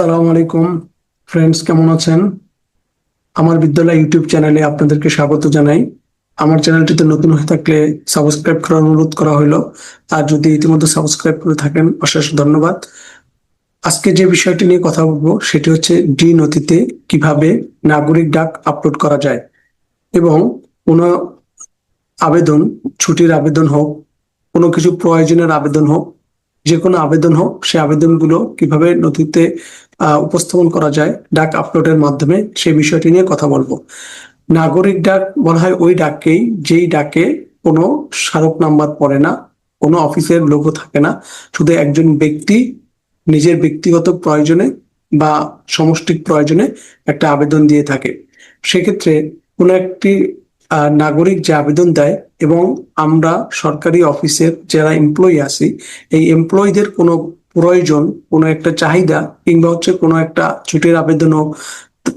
সালাম আলাইকুম ফ্রেন্ডস কেমন আছেন? আমার বিদ্যালয় ইউটিউব চ্যানেলে আপনাদেরকে স্বাগত জানাই। আমার চ্যানেলটিতে নতুন হয়ে থাকলে সাবস্ক্রাইব করার অনুরোধ করা হলো আর যদি ইতিমধ্যে সাবস্ক্রাইব করে থাকেন, অশেষ ধন্যবাদ। আজকে যে বিষয়টি নিয়ে কথা বলব, সেটি হচ্ছে ডি নথিতে কীভাবে নাগরিক ডাক আপলোড করা যায় এবং কোনো আবেদন, ছুটির আবেদন হোক, কোনো কিছু প্রয়োজনের আবেদন হোক যে কোনো আবেদন হোক, সে আবেদনগুলো কীভাবে নথিতে উপস্থাপন করা যায়, ডাক আপলোডের মাধ্যমে সে বিষয়টি নিয়ে কথা বলব। নাগরিক ডাক বলা হয় ওই ডাককেই, যেই ডাকে কোনো স্মারক নাম্বার পড়ে না, কোনো অফিসের লোগো থাকে না, শুধু একজন ব্যক্তি, নিজের ব্যক্তিগত প্রয়োজনে বা সমষ্টিক প্রয়োজনে একটা আবেদন দিয়ে থাকে। সেক্ষেত্রে কোনো একটি নাগরিক যে আবেদন দেয় এবং আমরা সরকারি অফিসের যারা এমপ্লয়ি আছি, এই এমপ্লয়ীদের কোনো প্রয়োজন, কোনো একটা চাহিদা কিংবা হচ্ছে কোনো একটা ছুটির আবেদন হোক,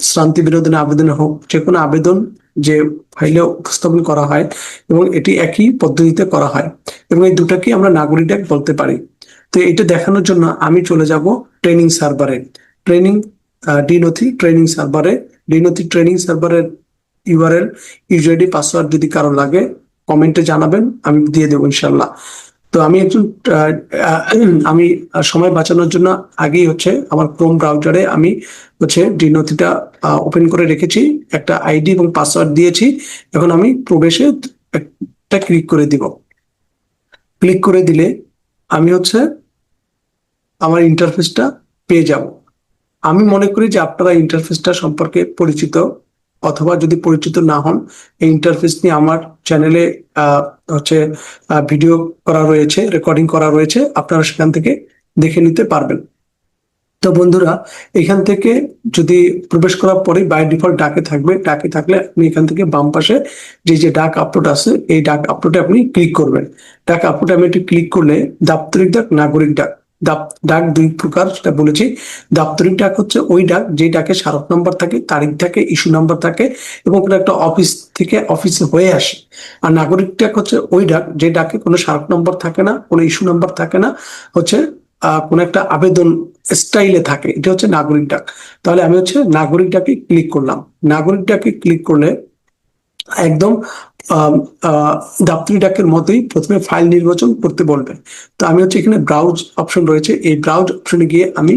শ্রান্তি বিনোদনের আবেদন হোক, যে কোনো আবেদন যে ফাইলে উপস্থাপন করা হয় এবং এটি একই পদ্ধতিতে করা হয় এবং এই দুটাকে আমরা নাগরিক ডাক বলতে পারি। তো এটা দেখানোর জন্য আমি চলে যাব ট্রেনিং সার্ভারে ট্রেনিং ডি নথি ট্রেনিং সার্ভারে ডি নথি ট্রেনিং সার্ভারের ইউআরএল ইউজাইডি পাসওয়ার্ড যদি কারও লাগে কমেন্টে জানাবেন, আমি দিয়ে দেবো ইনশাল্লাহ। তো আমি একজন আমি সময় বাঁচানোর জন্য আগেই হচ্ছে আমার ক্রোম ব্রাউজারে আমি হচ্ছে ডি নথিটা ওপেন করে রেখেছি, একটা আইডি এবং পাসওয়ার্ড দিয়েছি, এখন আমি প্রবেশে একটা ক্লিক করে দিব। ক্লিক করে দিলে আমি হচ্ছে আমার ইন্টারফেসটা পেয়ে যাব। আমি মনে করি যে আপনারা ইন্টারফেসটা সম্পর্কে পরিচিত। অথবা যদি পরিচিত না হন, এই ইন্টারফেস নিয়ে আমার চ্যানেলে হচ্ছে ভিডিও করা রয়েছে রেকর্ডিং করা রয়েছে, আপনারা সেখান থেকে দেখে নিতে পারবেন। তো বন্ধুরা, এখান থেকে যদি প্রবেশ করার পরে বাই ডিফল্ট ডাকে থাকবে, ডাকে থাকলে আপনি এখান থেকে বাম পাশে যে যে ডাক আপলোড আছে, এই ডাক আপলোডে আপনি ক্লিক করবেন। ডাক আপলোডে আমি একটু ক্লিক করলে দাপ্তরিক ডাক, নাগরিক ডাক। ডাক দুই প্রকার, সেটা বলেছি। দাপ্তরিক ডাক হচ্ছে ওই ডাক যে ডাকে স্মারক নাম্বার থাকে, তারিখ থাকে, ইস্যু নাম্বার থাকে, এবং কোনো একটা অফিস থেকে অফিসে হয়ে আসে। আর নাগরিক ডাক হচ্ছে ওই ডাক, যে ডাকে কোনো স্মারক নম্বর থাকে না, কোনো ইস্যু নাম্বার থাকে না, হচ্ছে কোনো একটা আবেদন স্টাইলে থাকে। এটা হচ্ছে নাগরিক ডাক। তাহলে আমি হচ্ছে নাগরিক ডাকে ক্লিক করলাম। নাগরিক ডাকে ক্লিক করলে একদম দাপ্তরিক ডাকের মতোই প্রথমে ফাইল নির্বাচন করতে বলবে। তো আমি হচ্ছে এখানে ব্রাউজ অপশন রয়েছে। এই ব্রাউজ অপশনে গিয়ে আমি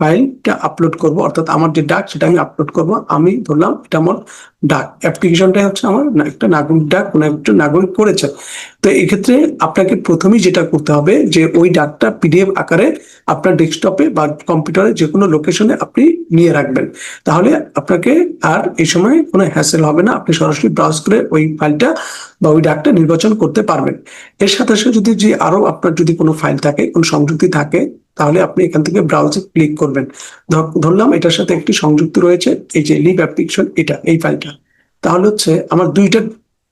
ফাইলটা আপলোড করব, অর্থাৎ আমার যে ডাক সেটা আমি আপলোড করব। আমি ধরলাম এটা আমার ডাক। অ্যাপ্লিকেশনটাই হচ্ছে আমার একটা নাগরিক ডাক, কোনো একটা নাগরিক করেছে। তো এক্ষেত্রে আপনাকে প্রথমেই যেটা করতে হবে যে ওই ডাকটা পিডিএফ আকারে আপনার ডেস্কটপে বা কম্পিউটারে যে কোনো লোকেশনে আপনি নিয়ে রাখবেন। তাহলে আপনাকে আর এই সময় কোনো হ্যাসেল হবে না, আপনি সরাসরি ব্রাউজ করে ওই ফাইলটা বা ওই ডাকটা নির্বাচন করতে পারবেন। এর সাথে সাথে যদি যে আরও আপনার যদি কোনো ফাইল থাকে, কোনো সংযুক্তি থাকে তাহলে আপনি এখান থেকে ব্রাউজে ক্লিক করবেন। ধর- ধরলাম এটার সাথে একটি সংযুক্ত রয়েছে, এই যে লিভ অ্যাপ্লিকেশন এটা, এই ফাইলটা তাহলে হচ্ছে আমার দুইটা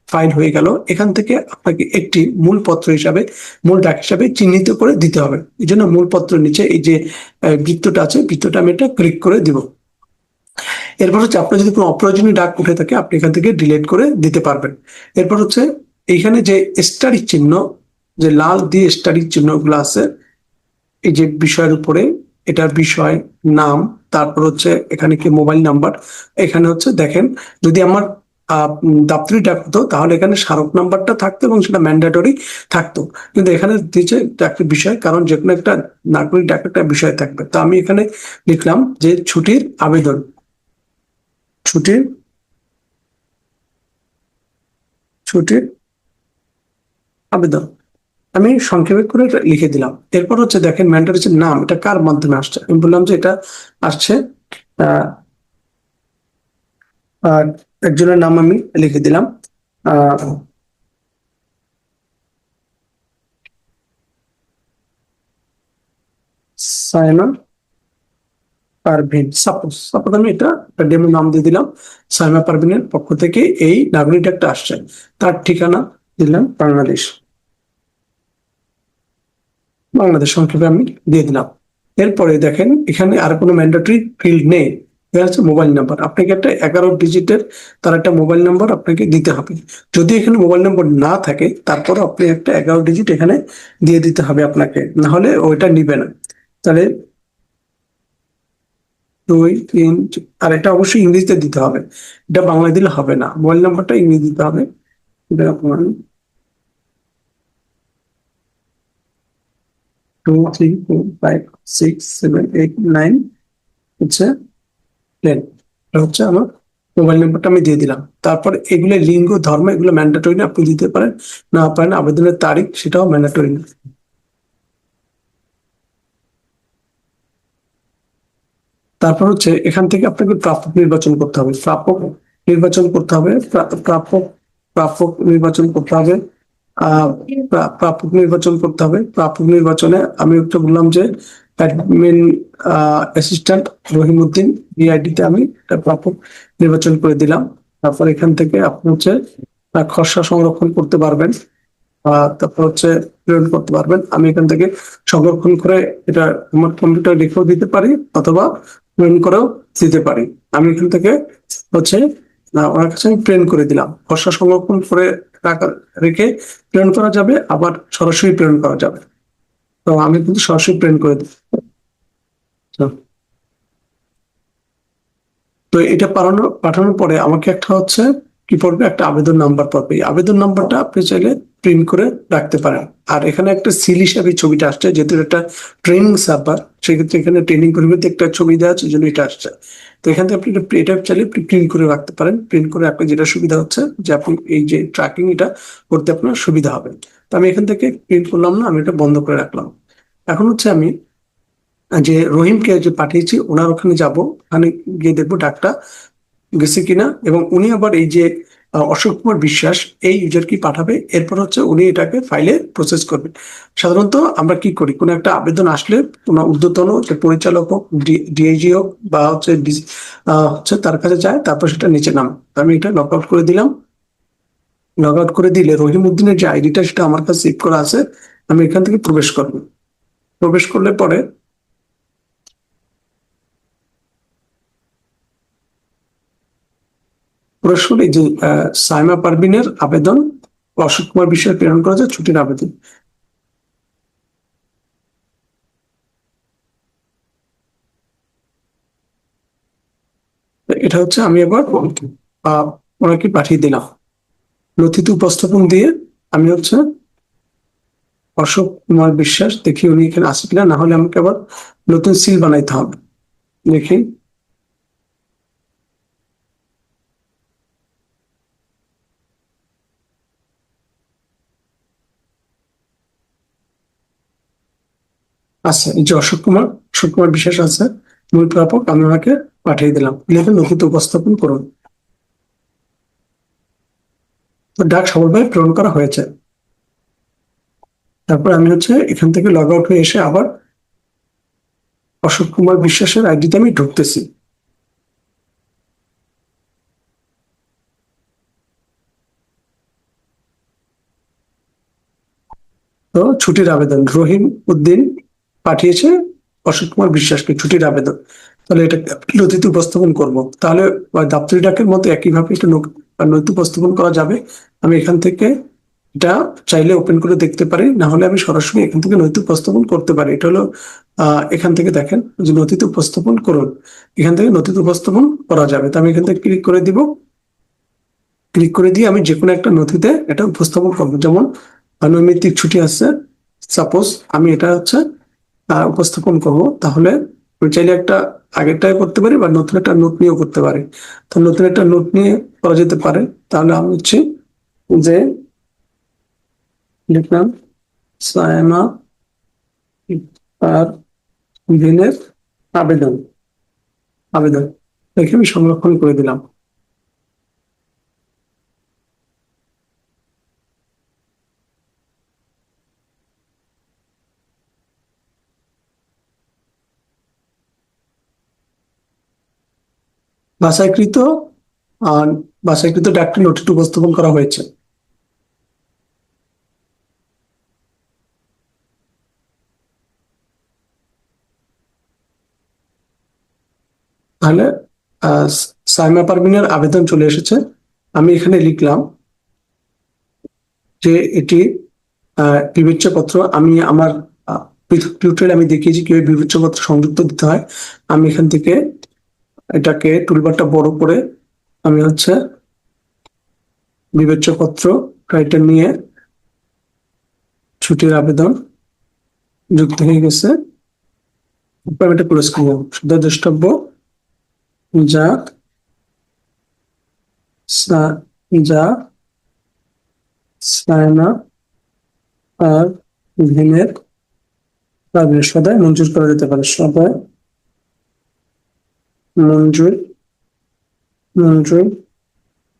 ফাইল হয়ে গেল। এখান থেকে আপনাকে একটি মূল পত্র হিসাবে, মূল ডাক হিসাবে চিহ্নিত করে দিতে হবে। এই জন্য মূল পত্রের নিচে এই যে বৃত্তটা আছে, বৃত্তটা আমি এটা ক্লিক করে দিব। এরপর হচ্ছে আপনার যদি কোনো অপ্রয়োজনীয় ডাক উঠে থাকে, আপনি এখান থেকে ডিলিট করে দিতে পারবেন। এরপর হচ্ছে এইখানে যে স্টাডি চিহ্ন, যে লাল দিয়ে স্টাডি চিহ্নগুলো আছে এই যে বিষয়ের উপরে, এটার বিষয়, নাম, তারপর হচ্ছে এখানে কি মোবাইল নাম্বার, এখানে হচ্ছে দেখেন, যদি আমার দাপ্তরিক ডাক হতো, তাহলে এখানে স্মারক নাম্বারটা থাকতো এবং সেটা ম্যান্ডেটরি থাকতো। কিন্তু এখানে দিয়েছে একটা বিষয়, কারণ যে কোনো একটা নাগরিক ডাক একটা বিষয় থাকবে। তো আমি এখানে লিখলাম যে ছুটির আবেদন। ছুটির ছুটির আবেদন। আমি সংক্ষেপে করে লিখে দিলাম। এরপর হচ্ছে দেখেন ম্যান্ডেটরি নাম, এটা কার মাধ্যমে আসছে? আমি বললাম যে এটা আসছে একজনের নাম আমি লিখে দিলাম। সাইমা পারভিন সাপোজ সাপোজ আমি এটা ডেমো নাম দিয়ে দিলাম সাইমা পারভিনের পক্ষ থেকে এই নাগরিক একটা আসছে। তার ঠিকানা দিলাম বাংলাদেশ। বাংলাদেশ সংক্ষেপে আমি দিয়ে দিলাম। এরপরে দেখেন, এখানে আর কোনো ম্যান্ডেটরি ফিল্ড নেই। হচ্ছে মোবাইল নাম্বার আপনাকে একটা এগারো ডিজিটের তার একটা মোবাইল নাম্বার আপনাকে দিতে হবে। যদি এখানে মোবাইল নাম্বার না থাকে তারপর আপনি একটা এগারো ডিজিট এখানে দিয়ে দিতে হবে আপনাকে। না হলে ওইটা নিবে না। তাহলে দুই, তিন আর এটা অবশ্যই ইংরেজিতে দিতে হবে। এটা বাংলায় দিলে হবে না। মোবাইল নাম্বারটা ইংরেজি দিতে হবে। এটা two three four five six seven eight nine হচ্ছে টেন এটা হচ্ছে আমার মোবাইল নাম্বারটা আমি দিয়ে দিলাম। তারপর এগুলো লিঙ্গ, ধর্ম, এগুলো ম্যান্ডেটরি না, আপনি দিতে পারেন। না পারেন, আবেদনের তারিখ সেটাও ম্যান্ডেটরি না। তারপর হচ্ছে এখান থেকে আপনাকে প্রাপক নির্বাচন করতে হবে। প্রাপক নির্বাচন করতে হবে, প্রা- প্রাপক প্রাপক নির্বাচন করতে হবে। প্রাপক নির্বাচন করতে হবে। প্রাপক নির্বাচনে আমি একটু বললাম যে অ্যাডমিন অ্যাসিস্ট্যান্ট রহিমউদ্দিন বিআইডিতে আমি একটা প্রাপক নির্বাচন করে দিলাম। তারপর এখান থেকে আপনি হচ্ছে খসড়া সংরক্ষণ করতে পারবেন। তারপর হচ্ছে প্রেরণ করতে পারবেন। আমি এখান থেকে সংরক্ষণ করে এটা আমার কম্পিউটার রেখেও দিতে পারি অথবা প্রেরণ করেও দিতে পারি। আমি এখান থেকে হচ্ছে ওনার কাছে আমি প্রেরণ করে দিলাম। খসড়া সংরক্ষণ করে রাখা রেখে প্রেরণ করা যাবে, আবার সরাসরি প্রেরণ করা যাবে। তো আমি কিন্তু সরাসরি প্রেরণ করে দিই তো এটা পাঠানো পাঠানোর পরে আমাকে একটা হচ্ছে কি পড়বে? একটা আবেদন নাম্বার পড়বে। এই আবেদন নাম্বারটা আপনি চাইলে প্রিন্ট করে রাখতে পারেন। আর এখানে একটা সিল হিসাবে ছবিটা আসছে, যেহেতু একটা ট্রেনিং সার্ভার সেক্ষেত্রে এখানে ট্রেনিং পরিবর্তে একটা ছবি দেওয়া আছে জন্য এটা আসছে। তো এখান থেকে আপনি এটা এটা চাইলে প্রিন্ট করে রাখতে পারেন। প্রিন্ট করে আপনার যেটা সুবিধা হচ্ছে, যে আপনি এই যে ট্র্যাকিং এটা করতে আপনার সুবিধা হবে। তো আমি এখান থেকে প্রিন্ট করলাম না, আমি এটা বন্ধ করে রাখলাম। এখন হচ্ছে আমি, যে রহিমকে যে পাঠিয়েছি, ওনার ওখানে যাব। ওখানে গিয়ে দেখব ডাকটা গেছে কিনা, এবং উনি আবার এই যে অশোক কুমার বিশ্বাস এই ইউজার কি পাঠাবে। এরপর হচ্ছে উনি এটাকে ফাইলে প্রসেস করবেন। সাধারণত আমরা কি করি? কোনো একটা আবেদন আসলে কোনো ঊর্ধ্বতন পরিচালক হোক ডিআইজি হোক বা হচ্ছে হচ্ছে তার কাছে যায়, তারপর সেটা নিচে নাম। আমি এটা লগ আউট করে দিলাম। লগ আউট করে দিলে রহিম উদ্দিনের যে আইডিটা সেটা আমার কাছে সেভ করা আছে, আমি এখান থেকে প্রবেশ করব। প্রবেশ করলে পরে পুরস্কার এই যে সাইমা পারভিনের আবেদন অশোক কুমার বিষয়ে প্রেরণ করা যায় ছুটির আবেদন। এটা হচ্ছে আমি এবার ওনাকে পাঠিয়ে দিলাম। নথিতে উপস্থাপন দিয়ে আমি হচ্ছে অশোক কুমার বিশ্বাস দেখি উনি এখানে আসে কিনা, না হলে আমাকে আবার নতুন সিল বানাইতে হবে। দেখি। আচ্ছা এই যে অশোক কুমার অশোক কুমার বিশ্বাস আছে, মূল প্রাপক আমি ওনাকে পাঠিয়ে দিলাম। লিখে নথিতে উপস্থাপন করুন। তো ডাক সফলভাবে প্রেরণ করা হয়েছে। তারপর আমি হচ্ছে এখান থেকে লগ আউট হয়ে এসে আবার অশোক কুমার বিশ্বাসের আইডিতে আমি ঢুকতেছি। তো ছুটির আবেদন, রহিম উদ্দিন পাঠিয়েছে, অশোক কুমার বিশ্বাসকে ছুটির আবেদন। তাহলে এটা নথিতে উপস্থাপন করব। তাহলে দাপ্তরি ডাকের মতো একইভাবে এটা নথি উপস্থাপন করা যাবে। আমি এখান থেকে এটা চাইলে ওপেন করে দেখতে পারি। না হলে আমি সরাসরি এখান থেকে নথি উপস্থাপন করতে পারি। এটা হলো এখান থেকে দেখেন যে নথিতে উপস্থাপন করুন। এখান থেকে নথিতে উপস্থাপন করা যাবে। তো আমি এখান থেকে ক্লিক করে দিব। ক্লিক করে দিয়ে আমি যে কোনো একটা নথিতে এটা উপস্থাপন করব। যেমন নৈমিত্তিক ছুটি আছে। সাপোজ আমি এটা হচ্ছে উপস্থাপন করব, তাহলে আমি চাইলে একটা আগেরটাই করতে পারি বা নতুন একটা নোট নিয়েও করতে পারি। তো নতুন একটা নোট নিয়ে করা যেতে পারে। তাহলে আমি হচ্ছে যে লিখলাম, সায়মা আর দিনের আবেদন। আবেদন। দেখে আমি সংরক্ষণ করে দিলাম। বাছাইকৃত আহ, বাছাইকৃত ডাক্তার নোটিশ উপস্থাপন করা হয়েছে। তাহলে সাইমা পারভিনের আবেদন চলে এসেছে। আমি এখানে লিখলাম যে এটি আহ, বিবেচ্যপত্র। আমি আমার টিউটোরিয়াল আমি দেখিয়েছি কীভাবে বিবেচ্যপত্র সংযুক্ত দিতে হয়। আমি এখান থেকে এটাকে টুলবারটা বড় করে আমি হচ্ছে বিবেচ্য পত্র এটা নিয়ে ছুটির আবেদন যুক্ত হয়ে গেছে। দ্রষ্টব্য যা যা সায়না আর ভীমের সদায় মঞ্জুর করা যেতে পারে। সদায় মঞ্জুর মঞ্জুর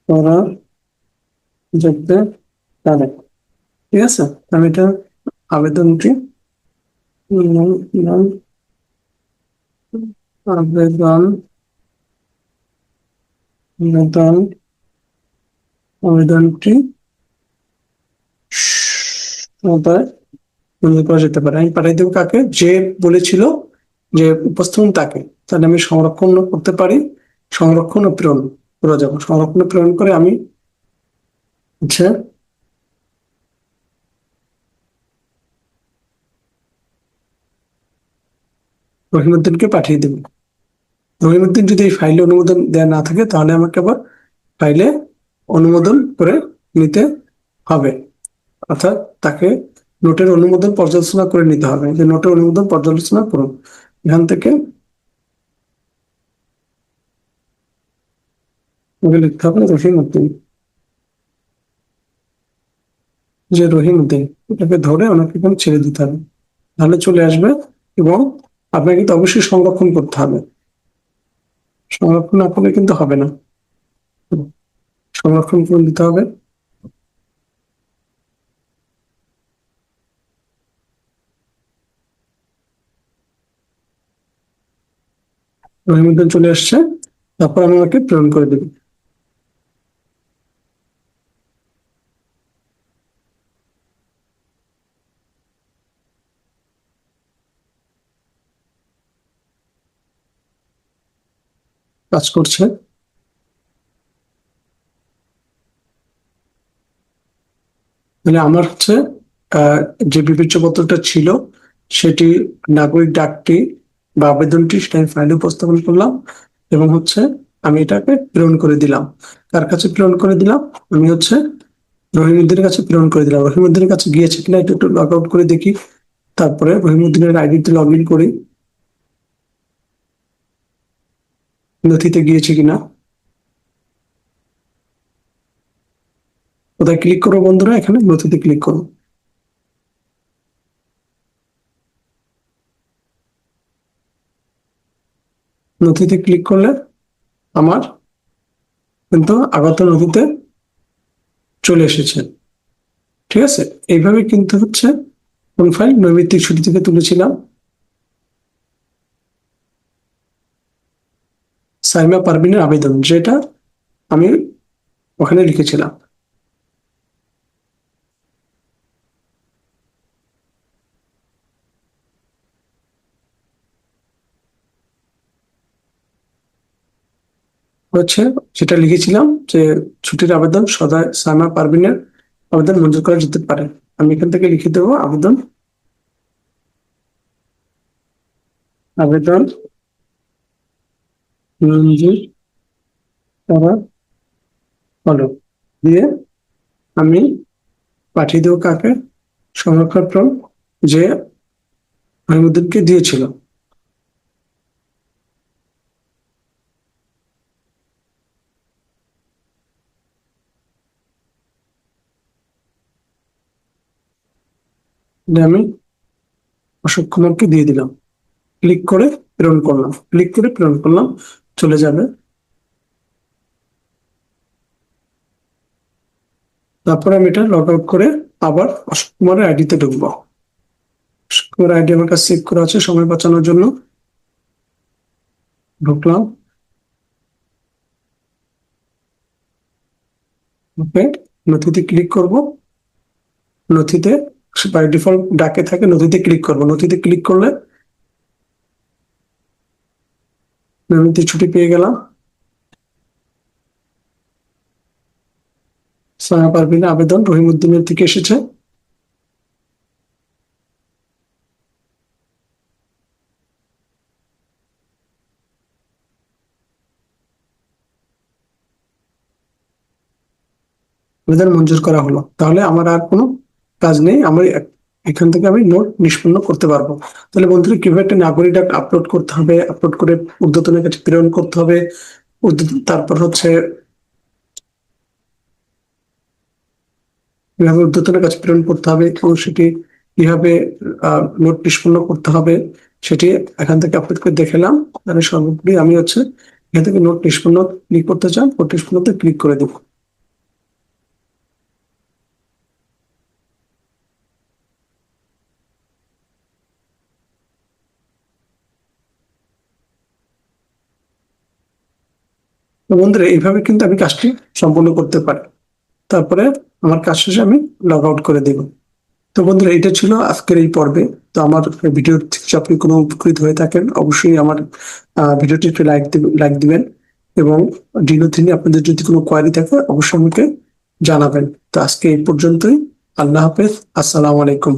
করা যেতে পারে। ঠিক আছে? আমি এটা আবেদনটি আবেদন আবেদন, আবেদনটি মঞ্জুর যেতে পারে। আমি পাঠাই দেবো কাকে? যে বলেছিল যে উপস্থাপন তাকে। তাহলে আমি সংরক্ষণ করতে পারি। সংরক্ষণ ও প্রেরণ করে সংরক্ষণ প্রেরণ করে আমি হচ্ছে রহিমুদ্দিনকে পাঠিয়ে দেব। রহিমুদ্দিন যদি এই ফাইলে অনুমোদন দেওয়া না থাকে, তাহলে আমাকে আবার ফাইলে অনুমোদন করে নিতে হবে। অর্থাৎ তাকে নোটের অনুমোদন পর্যালোচনা করে নিতে হবে। যে নোটের অনুমোদন পর্যালোচনা করুন। এখান থেকে ওকে লিখতে হবে রহিম উদ্দিন যে রহিম উদ্দিন এটাকে ধরে ওনাকে এখানে ছেড়ে দিতে হবে। তাহলে চলে আসবে এবং আপনাকে কিন্তু অবশ্যই সংরক্ষণ করতে হবে। সংরক্ষণ না করলে কিন্তু হবে না। সংরক্ষণ করে দিতে হবে। রহিমুদ্দিন চলে আসছে, তারপর আমি ওকে প্রেরণ করে দেবো। কাজ করছে। মানে আমার হচ্ছে যে বিবেচ্য পত্রটা ছিল, সেটি নাগরিক ডাকটি বা আবেদনটি সেটা আমি ফাইলে উপস্থাপন করলাম এবং হচ্ছে আমি এটাকে প্রেরণ করে দিলাম। কার কাছে প্রেরণ করে দিলাম? আমি হচ্ছে রহিমুদ্দিনের কাছে প্রেরণ করে দিলাম। রহিমুদ্দিনের কাছে গিয়েছে কিনা, একটু একটু লগ আউট করে দেখি। তারপরে রহিমুদ্দিনের আইডিতে লগ ইন করি। নথিতে গিয়েছে কিনা? কোথায় ক্লিক করব বন্ধুরা, এখানে নথিতে ক্লিক করব নথিতে ক্লিক করলে আমার কিন্তু আগত নথিতে চলে এসেছে। ঠিক আছে? এইভাবে কিন্তু হচ্ছে কোন ফাইল নৈমিত্তিক ছুটি থেকে তুলেছিলাম। সাইমা পারভিনের আবেদন, যেটা আমি ওখানে লিখেছিলাম। হচ্ছে যেটা লিখেছিলাম যে ছুটির আবেদন সদা সাইমা পারভিনের আবেদন মঞ্জুর করা যেতে পারে। আমি এখান থেকে লিখে দেবো আবেদন। আবেদন মঞ্জুর করা হলো দিয়ে আমি পাঠিয়ে দেবো কাকে? সংরক্ষণ যে রহিমুদ্দিনকে দিয়েছিল। দিয়ে আমি অশোক কুমারকে দিয়ে দিলাম। ক্লিক করে প্রেরণ করলাম। ক্লিক করে প্রেরণ করলাম। চলে যাবে। তারপরে আমি এটা লগ আউট করে আবার অশোক কুমারের আইডিতে ঢুকবো। অশোক কুমার আইডি আমার কাছে সেভ করা আছে সময় বাঁচানোর জন্য। ঢুকলাম। ওকে, নথিতে ক্লিক করব। নথিতে বাই ডিফল্ট ডাকে থাকে, নথিতে ক্লিক করব। নথিতে ক্লিক করলে দৈনন্দিন ছুটি পেয়ে গেলাম। সায়া পারভিন আবেদন রহিমউদ্দিনের থেকে এসেছে। আবেদন মঞ্জুর করা হলো। তাহলে আমার আর কোনো কাজ নেই। আমার এখান থেকে আমি নোট নিষ্পন্ন করতে পারব। তাহলে বন্ধুরা, কীভাবে একটা নাগরিক ডাক আপলোড করতে হবে আপলোড করে ঊর্ধ্বতনের কাছে প্রেরণ করতে হবে তারপর হচ্ছে কীভাবে ঊর্ধ্বতনের কাছে প্রেরণ করতে হবে এবং সেটি কীভাবে নোট নিষ্পন্ন করতে হবে, সেটি এখান থেকে আপলোড করে দেখলাম তাহলে সর্বোপরি আমি হচ্ছে এখান থেকে নোট নিষ্পন্ন ক্লিক করতে চান নোট নিষ্পন্নতে ক্লিক করে দেবো। বন্ধুরা, এইভাবে কিন্তু আমি কাজটি সম্পূর্ণ করতে পারি। তারপরে আমার কাজ শেষে আমি লগ আউট করে দেব। তো বন্ধুরা, এটা ছিল আজকের এই পর্বে। তো আমার ভিডিও থেকে আপনি কোনো উপকৃত হয়ে থাকেন, অবশ্যই আমার ভিডিওটি একটু লাইক লাইক দিবেন এবং ডিনো তিনি আপনাদের যদি কোনো কোয়ারি থাকে, অবশ্যই আমাকে জানাবেন। তো আজকে এই পর্যন্তই। আল্লাহ হাফেজ। আসসালামু আলাইকুম।